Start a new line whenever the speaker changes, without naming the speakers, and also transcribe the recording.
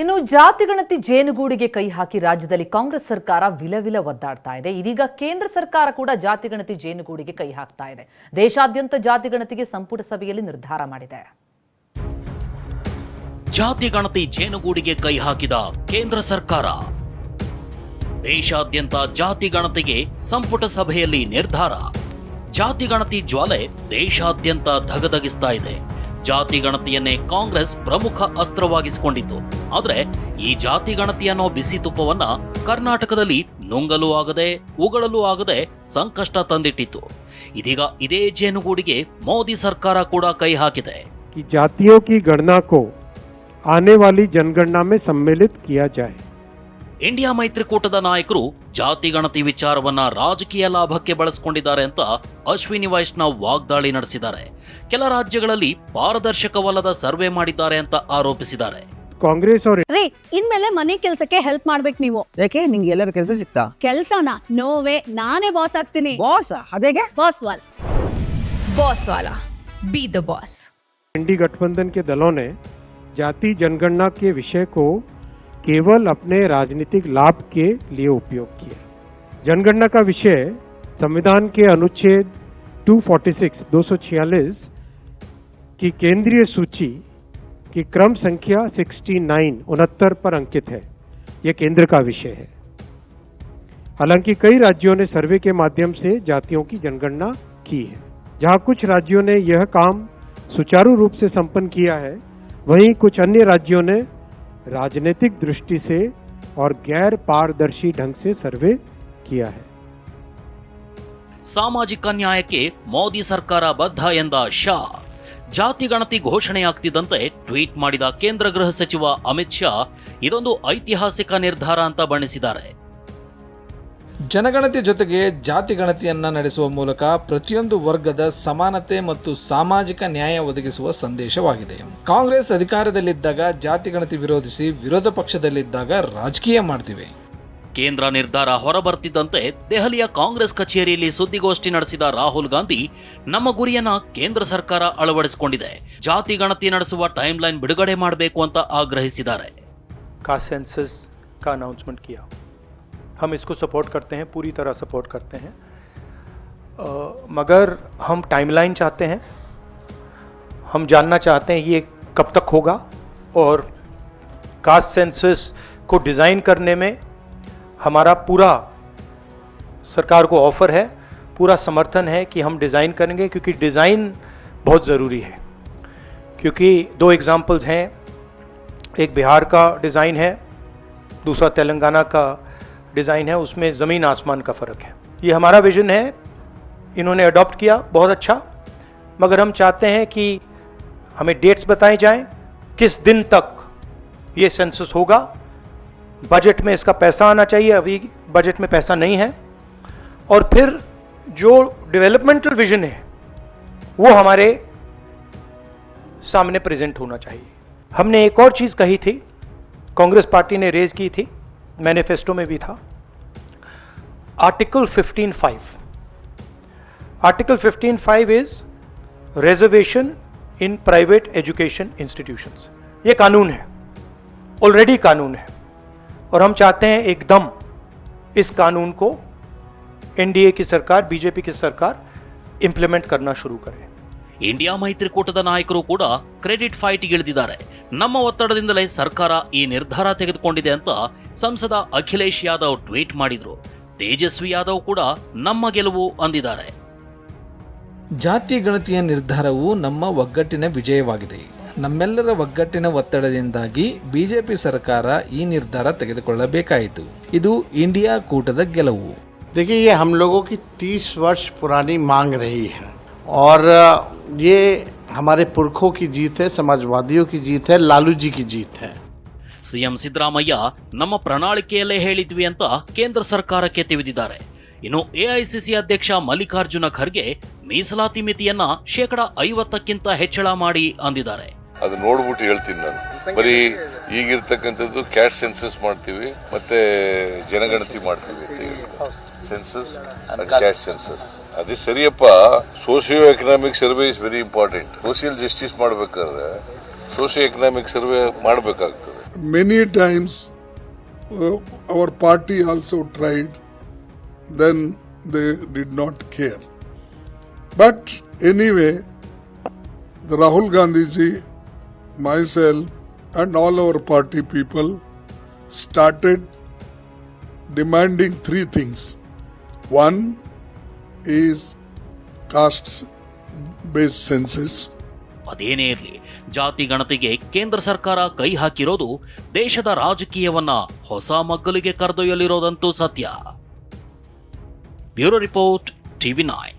ಇನ್ನು ಜಾತಿ ಗಣತಿ ಜೇನುಗೂಡಿಗೆ ಕೈ ಹಾಕಿ ರಾಜ್ಯದಲ್ಲಿ ಕಾಂಗ್ರೆಸ್ ಸರ್ಕಾರ ವಿಲವಿಲ ಒದ್ದಾಡ್ತಾ ಇದೆ. ಇದೀಗ ಕೇಂದ್ರ ಸರ್ಕಾರ ಕೂಡ ಜಾತಿ ಗಣತಿ ಜೇನುಗೂಡಿಗೆ ಕೈ ಹಾಕ್ತಾ ಇದೆ. ದೇಶಾದ್ಯಂತ ಜಾತಿಗಣತಿಗೆ ಸಂಪುಟ ಸಭೆಯಲ್ಲಿ ನಿರ್ಧಾರ ಮಾಡಿದೆ.
ಜಾತಿ ಗಣತಿ ಜೇನುಗೂಡಿಗೆ ಕೈ ಹಾಕಿದ ಕೇಂದ್ರ ಸರ್ಕಾರ. ದೇಶಾದ್ಯಂತ ಜಾತಿ ಗಣತಿಗೆ ಸಂಪುಟ ಸಭೆಯಲ್ಲಿ ನಿರ್ಧಾರ. ಜಾತಿ ಗಣತಿ ಜ್ವಾಲೆ ದೇಶಾದ್ಯಂತ ಧಗಧಗಿಸ್ತಾ ಇದೆ. ಜಾತಿ ಗಣತಿಯನ್ನೇ ಕಾಂಗ್ರೆಸ್ ಪ್ರಮುಖ ಅಸ್ತ್ರವಾಗಿಸಿಕೊಂಡಿತ್ತು. ಆದರೆ ಈ ಜಾತಿ ಗಣತಿ ಅನ್ನೋ ಬಿಸಿ ತುಪ್ಪವನ್ನ ಕರ್ನಾಟಕದಲ್ಲಿ ನುಂಗಲು ಆಗದೆ, ಉಗಳಲು ಆಗದೆ ಸಂಕಷ್ಟ ತಂದಿಟ್ಟಿತ್ತು. ಇದೀಗ ಇದೇ ಜೇನುಗೂಡಿಗೆ ಮೋದಿ ಸರ್ಕಾರ ಕೂಡ ಕೈ ಹಾಕಿದೆ.
ಜಾತಿಯೋ ಕಿ ಗಣನಾ ಕೋ ಆನೆ ವಾಲಿ ಜನಗಣನಾ ಮೇ ಸಮ್ಮಿಲಿತ ಕಿಯಾ ಜಾಯ್.
ಇಂಡಿಯಾ ಮೈತ್ರಿಕೂಟದ ನಾಯಕರು ಜಾತಿ ಗಣತಿ ವಿಚಾರವನ್ನ ರಾಜಕೀಯ ಲಾಭಕ್ಕೆ ಬಳಸಿಕೊಂಡಿದ್ದಾರೆ ಅಂತ ಅಶ್ವಿನಿ ವೈಷ್ಣವ್ ವಾಗ್ದಾಳಿ ನಡೆಸಿದ್ದಾರೆ ಕೆಲ ರಾಜ್ಯಗಳಲ್ಲಿ ಪಾರದರ್ಶಕವಲ್ಲದ ಸರ್ವೆ ಮಾಡಿದ್ದಾರೆ ಅಂತ ಆರೋಪಿಸಿದ್ದಾರೆ
कांग्रेस और
ರೀ ಇನ್ಮೇಲೆ ಮನೆ ಕೆಲ್ಸಕ್ಕೆ ಹೆಲ್ಪ್ ಮಾಡ್ಬೇಕು ನೀವು
ಯಾಕೆ ನಿಂಗೆ ಎಲ್ಲರ ಕೆಲಸ ಸಿಗ್ತಾ
ಕೆಲ್ಸನ ನೋವೇ ನಾನೇ ಬಾಸ್ ಆಗ್ತೀನಿ
ಬಾಸ್ ಅದೇಗೆ
ಬಾಸ್ ವಾಲ್
बॉस वाला बी द बॉस
इंडी गठबंधन के दलों ने जाति जनगणना के विषय को केवल अपने राजनीतिक लाभ के लिए उपयोग किया। जनगणना का विषय, संविधान के अनुच्छेद 246 246 की केंद्रीय सूची की क्रम संख्या 69 उनहत्तर पर अंकित है। यह केंद्र का विषय है। हालाँकि कई राज्यों ने सर्वे के माध्यम से जातियों की जनगणना की है। जहाँ कुछ राज्यों ने यह काम सुचारू रूप से संपन्न किया है, वहीं कुछ अन्य राज्यों ने राजनीतिक दृष्टि से और गैर पारदर्शी ढंग से सर्वे किया है
ಸಾಮಾಜಿಕ ನ್ಯಾಯಕ್ಕೆ ಮೋದಿ ಸರ್ಕಾರ ಬದ್ಧ ಎಂದ ಶಾ ಜಾತಿ ಗಣತಿ ಘೋಷಣೆಯಾಗ್ತಿದ್ದಂತೆ ಟ್ವೀಟ್ ಮಾಡಿದ ಕೇಂದ್ರ ಗೃಹ ಸಚಿವ ಅಮಿತ್ ಶಾ ಇದೊಂದು ಐತಿಹಾಸಿಕ ನಿರ್ಧಾರ ಅಂತ ಬಣ್ಣಿಸಿದ್ದಾರೆ
ಜನಗಣತಿ ಜೊತೆಗೆ ಜಾತಿ ಗಣತಿಯನ್ನ ನಡೆಸುವ ಮೂಲಕ ಪ್ರತಿಯೊಂದು ವರ್ಗದ ಸಮಾನತೆ ಮತ್ತು ಸಾಮಾಜಿಕ ನ್ಯಾಯ ಒದಗಿಸುವ ಸಂದೇಶವಾಗಿದೆ ಕಾಂಗ್ರೆಸ್ ಅಧಿಕಾರದಲ್ಲಿದ್ದಾಗ ಜಾತಿ ಗಣತಿ ವಿರೋಧಿಸಿ ವಿರೋಧ ಪಕ್ಷದಲ್ಲಿದ್ದಾಗ ರಾಜಕೀಯ ಮಾಡ್ತಿವೆ
ಕೇಂದ್ರ ನಿರ್ಧಾರ ಹೊರಬರ್ತಿದ್ದಂತೆ ದೆಹಲಿಯ ಕಾಂಗ್ರೆಸ್ ಕಚೇರಿಯಲ್ಲಿ ಸುದ್ದಿಗೋಷ್ಠಿ ನಡೆಸಿದ ರಾಹುಲ್ ಗಾಂಧಿ ನಮ್ಮ ಗುರಿಯನ್ನ ಕೇಂದ್ರ ಸರ್ಕಾರ ಅಳವಡಿಸಿಕೊಂಡಿದೆ ಜಾತಿ ಗಣತಿ ನಡೆಸುವ ಟೈಮ್ ಲೈನ್ ಬಿಡುಗಡೆ ಮಾಡಬೇಕು ಅಂತ ಆಗ್ರಹಿಸಿದ್ದಾರೆ
हम इसको सपोर्ट करते हैं पूरी तरह सपोर्ट करते हैं। अ, मगर हम टाइमलाइन चाहते हैं। हम जानना चाहते हैं ये कब तक होगा और कास्ट सेंसस को डिज़ाइन करने में हमारा पूरा सरकार को ऑफ़र है पूरा समर्थन है कि हम डिज़ाइन करेंगे क्योंकि डिज़ाइन बहुत ज़रूरी है। क्योंकि दो एग्जाम्पल्स हैं। एक बिहार का डिज़ाइन है दूसरा तेलंगाना का डिज़ाइन है, उसमें ज़मीन आसमान का फ़र्क है। ये हमारा विजन है, इन्होंने अडॉप्ट किया, बहुत अच्छा। मगर हम चाहते हैं कि हमें डेट्स बताए जाएँ, किस दिन तक ये सेंसस होगा। बजट में इसका पैसा आना चाहिए, अभी बजट में पैसा नहीं है। और फिर जो डेवलपमेंटल विजन है, वो हमारे सामने प्रेजेंट होना चाहिए। हमने एक और चीज़ कही थी, कांग्रेस पार्टी ने रेज की थी। मैनिफेस्टो में भी था। Article 15.5 article 15.5 is reservation in private education institutions ये कानून है। ऑलरेडी कानून है। और हम चाहते हैं एकदम इस कानून को एनडीए की सरकार बीजेपी की सरकार इंप्लीमेंट करना शुरू करे।
ಇಂಡಿಯಾ ಮೈತ್ರಿಕೂಟದ ನಾಯಕರು ಕೂಡ ಕ್ರೆಡಿಟ್ ಫೈಟ್ಗಿಳಿದಿದ್ದಾರೆ ನಮ್ಮ ಒತ್ತಡದಿಂದಲೇ ಸರ್ಕಾರ ಈ ನಿರ್ಧಾರ ತೆಗೆದುಕೊಂಡಿದೆ ಅಂತ ಸಂಸದ ಅಖಿಲೇಶ್ ಯಾದವ್ ಟ್ವೀಟ್ ಮಾಡಿದ್ರು ತೇಜಸ್ವಿ ಯಾದವ್ ಕೂಡ ನಮ್ಮ ಗೆಲುವು ಅಂದಿದ್ದಾರೆ
ಜಾತಿ ಗಣತಿಯ ನಿರ್ಧಾರವು ನಮ್ಮ ಒಗ್ಗಟ್ಟಿನ ವಿಜಯವಾಗಿದೆ ನಮ್ಮೆಲ್ಲರ ಒಗ್ಗಟ್ಟಿನ ಒತ್ತಡದಿಂದಾಗಿ ಬಿಜೆಪಿ ಸರ್ಕಾರ ಈ ನಿರ್ಧಾರ ತೆಗೆದುಕೊಳ್ಳಬೇಕಾಯಿತು ಇದು ಇಂಡಿಯಾ ಕೂಟದ ಗೆಲುವು
देखिए ये हम लोगों की तीस वर्ष पुरानी मांग रही है और ये हमारे पुरखों की जीत है समाजवादियों की जीत है लालू जी की जीत है
ಸಿಎಂ ಸಿದ್ದರಾಮಯ್ಯ ನಮ್ಮ ಪ್ರಣಾಳಿಕೆಯಲ್ಲೇ ಹೇಳಿದ್ವಿ ಅಂತ ಕೇಂದ್ರ ಸರ್ಕಾರಕ್ಕೆ ತಿಳಿದಿದ್ದಾರೆ ಇನ್ನು ಎಐಸಿಸಿ ಅಧ್ಯಕ್ಷ ಮಲ್ಲಿಕಾರ್ಜುನ ಖರ್ಗೆ ಮೀಸಲಾತಿ ಮಿತಿಯನ್ನ ಶೇಕಡ ಐವತ್ತಕ್ಕಿಂತ ಹೆಚ್ಚಳ ಮಾಡಿ ಅಂದಿದ್ದಾರೆ
ಅದು ನೋಡ್ಬಿಟ್ಟು ಹೇಳ್ತೀನಿ ನಾನು ಬರೀ ಈಗಿರ್ತಕ್ಕಂಥದ್ದು ಕ್ಯಾಟ್ ಸೆನ್ಸಸ್ ಮಾಡ್ತೀವಿ ಮತ್ತೆ ಜನಗಣತಿ ಮಾಡ್ತೀವಿ ಅಂತ ಹೇಳಿ ಸೆನ್ಸಸ್ ಕ್ಯಾಟ್ ಸೆನ್ಸಸ್ ಅದೇ ಸರಿಯಪ್ಪ socio economic survey is very important social justice ಮಾಡ್ಬೇಕಾದ್ರೆ ಸೋಷಿಯೋ ಎಕನಾಮಿಕ್ ಸರ್ವೆ ಮಾಡಬೇಕಾಗ್ತದೆ
many times uh, our party also tried, then they did not care. But anyway, the Rahul Gandhi ji, myself, and all our party people started demanding three things. One is caste based census.
ಅದೇನೇ ಇರಲಿ, ಜಾತಿ ಗಣತಿಗೆ ಕೇಂದ್ರ ಸರ್ಕಾರ ಕೈ ಹಾಕಿರೋದು ದೇಶದ ರಾಜಕೀಯವನ್ನ ಹೊಸ ಮಗ್ಗಲಿಗೆ ಕರೆದೊಯ್ಯಲಿರೋದಂತೂ ಸತ್ಯ ಬ್ಯೂರೋ ರಿಪೋರ್ಟ್, ಟಿವಿ ನೈನ್